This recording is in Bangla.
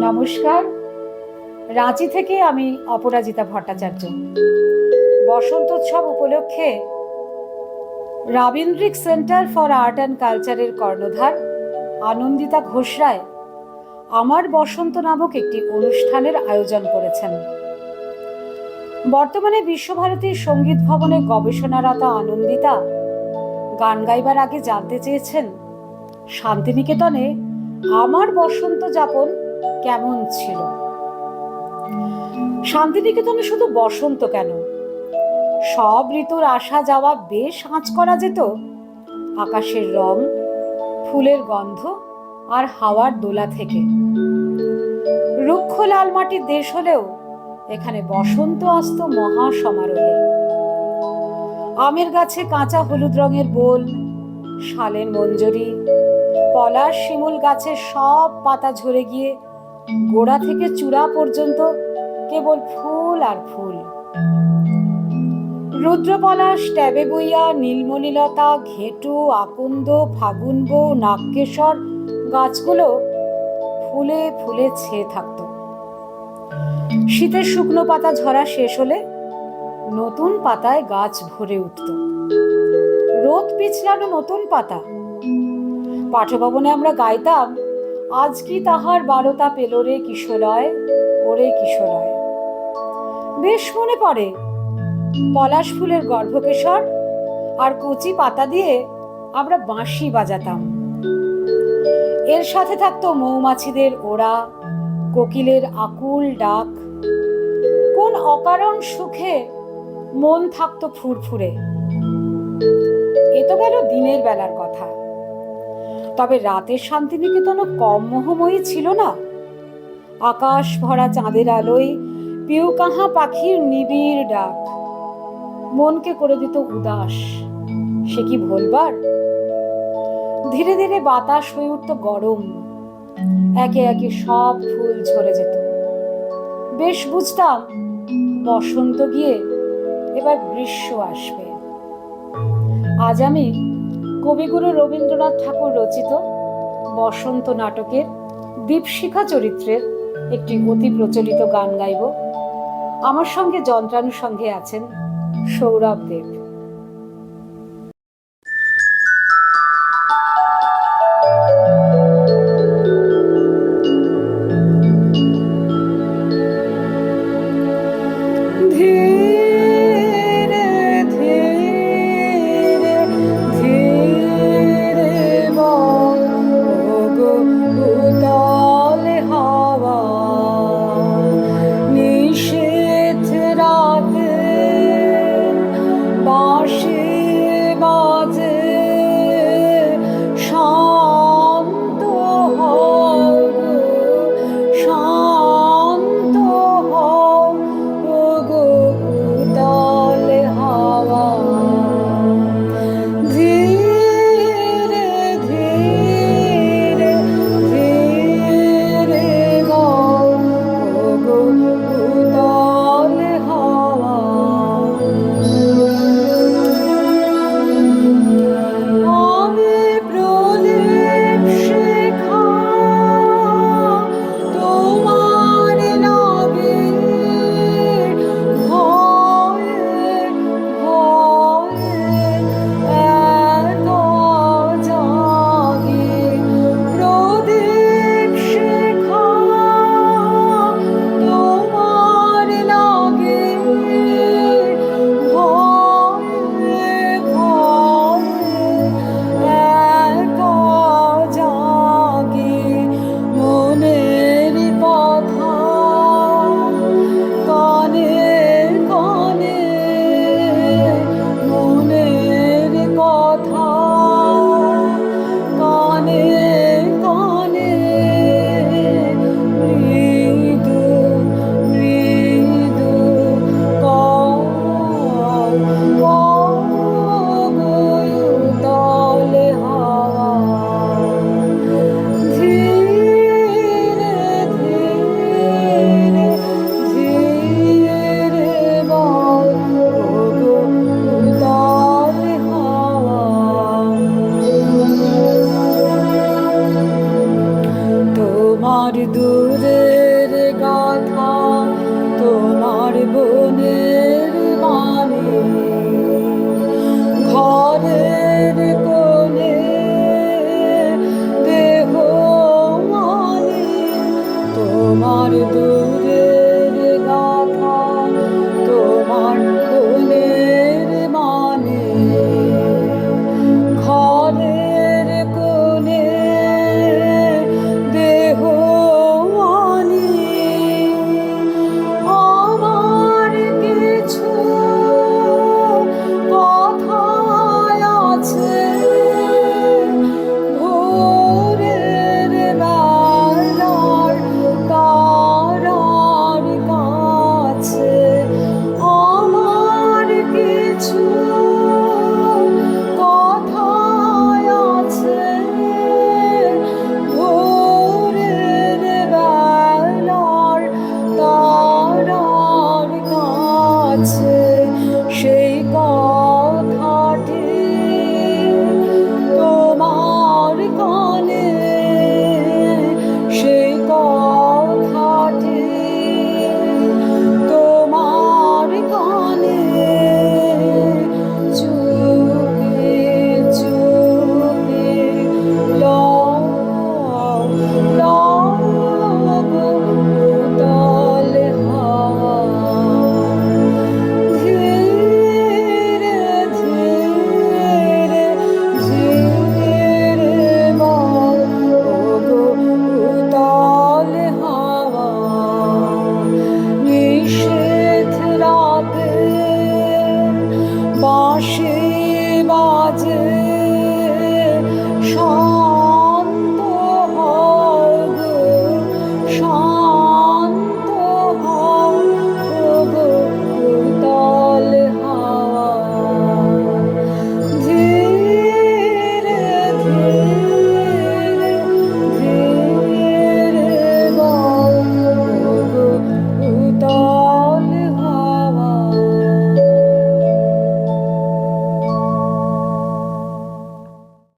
নমস্কার। রাঁচি থেকে আমি অপরাজিতা ভট্টাচার্য। বসন্ত উৎসব উপলক্ষে রাবীন্দ্রিক সেন্টার ফর আর্ট অ্যান্ড কালচারের কর্ণধার আনন্দিতা ঘোষরায় আমার বসন্ত নামক একটি অনুষ্ঠানের আয়োজন করেছেন। বর্তমানে বিশ্বভারতীর সংগীত ভবনে গবেষণারত আনন্দিতা গান গাইবার আগে জানতে চেয়েছেন? শান্তিনিকেতনে আমার বসন্ত যাপন কেমন ছিল? শান্তিনিকেতনে শুধু বসন্ত কেন? সব ঋতুর আসা যাওয়া বেশ আঁচ করা যেত। আকাশের রং, ফুলের গন্ধ আর হাওয়ার দোলা থেকে। রুক্ষ লাল মাটির দেশ হলেও এখানে বসন্ত আসত মহা সমারোহে। আমের গাছে কাঁচা হলুদ রঙের বোল, শালের মঞ্জরি, পলাশ শিমুল গাছের সব পাতা ঝরে গিয়ে গোড়া থেকে চূড়া পর্যন্ত কেবল ফুল আর ফুল। রুদ্রপলাশ, ট্যাবে বইয়া নীলমণিলতা, ঘেটু, আকন্দ ফাগুন বউ নাগকেশর গাছগুলো ফুলে ফুলে ছেয়ে থাকত। শীতের শুকনো পাতা ঝরা শেষ হলে নতুন পাতায় গাছ ভরে উঠত। রোদ পিছলানো নতুন পাতা। পাঠভবনে আমরা গাইতাম, আজ কি তাহার বারোটা পেল রে কিশোরয়, ওরে কিশোরয়? বেশ মনে পড়ে, পলাশ ফুলের গর্ভকেশর আর কচি পাতা দিয়ে আমরা বাঁশি বাজাতাম। এর সাথে থাকতো মৌমাছিদের ওড়া, কোকিলের আকুল ডাক। কোন অকারণ সুখে মন থাকতো ফুরফুরে। এ তো গেল দিনের বেলার কথা। তবে রাতের শান্তিনিকেতনও কম মোহময়ী ছিল না। আকাশ ভরা চাঁদের আলোয় পিউ কাহা পাখির নিবিড় ডাক। মনকে করে দিত উদাস। সে কি ভোলবার? ধীরে ধীরে বাতাস হয়ে উঠত গরম। একে একে সব ফুল ঝরে যেত। বেশ বুঝতাম বসন্ত গিয়ে এবার গ্রীষ্ম আসবে। আজ আমি কবিগুরু রবীন্দ্রনাথ ঠাকুর রচিত বসন্ত নাটকের দীপশিখা চরিত্রের একটি অতি প্রচলিত গান গাইব। আমার সঙ্গে যন্ত্রানুসঙ্গে আছেন সৌরভ দেব।